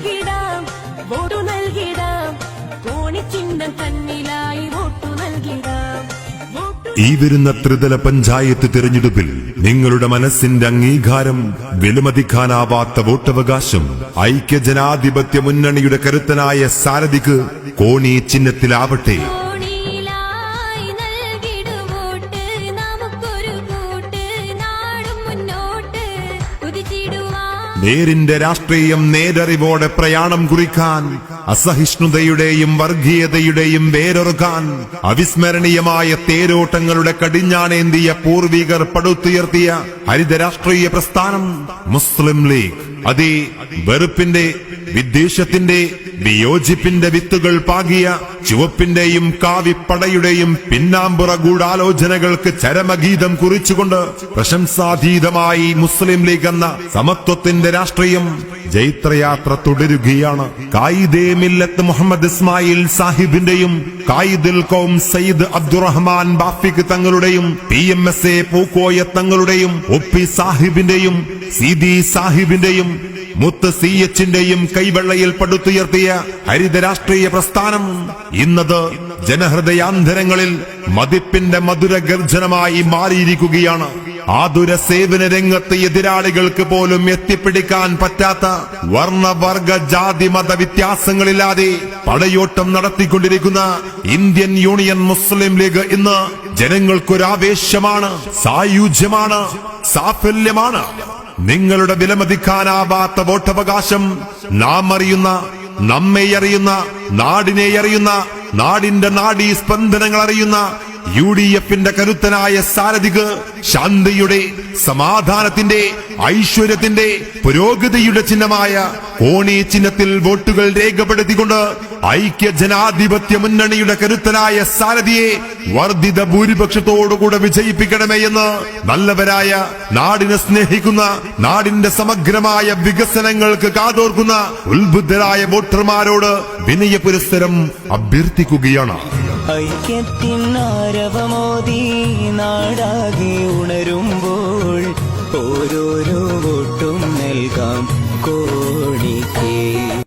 നൽകിടാം. വോട്ടു നൽകിടാം. കോണിച്ചിഹ്നം തന്നിലായി വോട്ടു നൽകിടാം. ഈ വരുന്ന ത്രിതല പഞ്ചായത്ത് തിരഞ്ഞെടുപ്പിൽ നിങ്ങളുടെ മനസ്സിന്റെ അംഗീകാരം വിലമതിക്കാനാവാത്ത വോട്ടവകാശം ഐക്യ ജനാധിപത്യ മുന്നണിയുടെ കരുത്തനായ സാരഥിക്ക് കോണി ചിഹ്നത്തിലാവട്ടെ. നേരിന്റെ രാഷ്ട്രീയം നേരറിവോടെ പ്രയാണം കുറിക്കാൻ അസഹിഷ്ണുതയുടെയും വർഗീയതയുടെയും വേരൊറുക്കാൻ അവിസ്മരണീയമായ തേരോട്ടങ്ങളുടെ കടിഞ്ഞാണേന്തിയ പൂർവികർ പടുത്തുയർത്തിയ ഹരിത രാഷ്ട്രീയ പ്രസ്ഥാനം മുസ്ലിം ലീഗ്. അതേ വെറുപ്പിന്റെ വിദ്വേഷത്തിന്റെ വിയോജിപ്പിന്റെ വിത്തുകൾ പാകിയ ചുവപ്പിന്റെയും കാവിപ്പടയുടെയും പിന്നാമ്പുറ ഗൂഢാലോചനകൾക്ക് ചരമഗീതം കുറിച്ചുകൊണ്ട് പ്രശംസാതീതമായി മുസ്ലിം ലീഗ് എന്ന സമത്വത്തിന്റെ രാഷ്ട്രീയം ജൈത്രയാത്ര തുടരുകയാണ്. കായിദേ മില്ലത്ത് മുഹമ്മദ് ഇസ്മായിൽ സാഹിബിന്റെയും Quaidul Qaum Sayyid Abdurahman Bafaqi തങ്ങളുടെയും P M S A Pookoya തങ്ങളുടെയും ഒപ്പി സാഹിബിന്റെയും സിദി സാഹിബിന്റെയും മുത്ത് സി എച്ചിന്റെയും കൈവെള്ളയിൽ പടുത്തുയർത്തിയ ഹരിത രാഷ്ട്രീയ പ്രസ്ഥാനം ഇന്നത് ജനഹൃദയാന്തരങ്ങളിൽ മതിപ്പിന്റെ മധുര ഗർജനമായി മാറിയിരിക്കുകയാണ്. ആതുര സേവന രംഗത്ത് എതിരാളികൾക്ക് പോലും എത്തിപ്പിടിക്കാൻ പറ്റാത്ത വർണവർഗ ജാതി മത വ്യത്യാസങ്ങളില്ലാതെ പടയോട്ടം നടത്തിക്കൊണ്ടിരിക്കുന്ന ഇന്ത്യൻ യൂണിയൻ മുസ്ലിം ലീഗ് ഇന്ന് ജനങ്ങൾക്കൊരാവേശമാണ് സായുജ്യമാണ് സാഫല്യമാണ്. നിങ്ങളുടെ വിലമതിക്കാനാവാത്ത വോട്ടവകാശം നാം അറിയുന്ന നമ്മെ അറിയുന്ന നാടിനെ അറിയുന്ന നാടിന്റെ നാടീ സ്പന്ദനങ്ങൾ അറിയുന്ന യു ഡി എഫിന്റെ കരുത്തനായ സാരഥിക്ക് ശാന്തിയുടെ സമാധാനത്തിന്റെ ഐശ്വര്യത്തിന്റെ പുരോഗതിയുടെ ചിഹ്നമായ കോണി ചിഹ്നത്തിൽ വോട്ടുകൾ രേഖപ്പെടുത്തിക്കൊണ്ട് ഐക്യ ജനാധിപത്യ മുന്നണിയുടെ കരുത്തനായ സാരഥിയെ വർദ്ധിത ഭൂരിപക്ഷത്തോടുകൂടെ വിജയിപ്പിക്കണമേ എന്ന് നല്ലവരായ നാടിനെ സ്നേഹിക്കുന്ന നാടിന്റെ സമഗ്രമായ വികസനങ്ങൾക്ക് കാതോർക്കുന്ന ഉത്ബുദ്ധരായ വോട്ടർമാരോട് വിനയ പുരസ്സരം അഭ്യർത്ഥിക്കുകയാണ്. ഐക്യത്തിൻ ആരവമോദി നാടാകെ ഉണരുമ്പോൾ ഓരോരോ വോട്ടും നൽകാം കോടിക്കേ.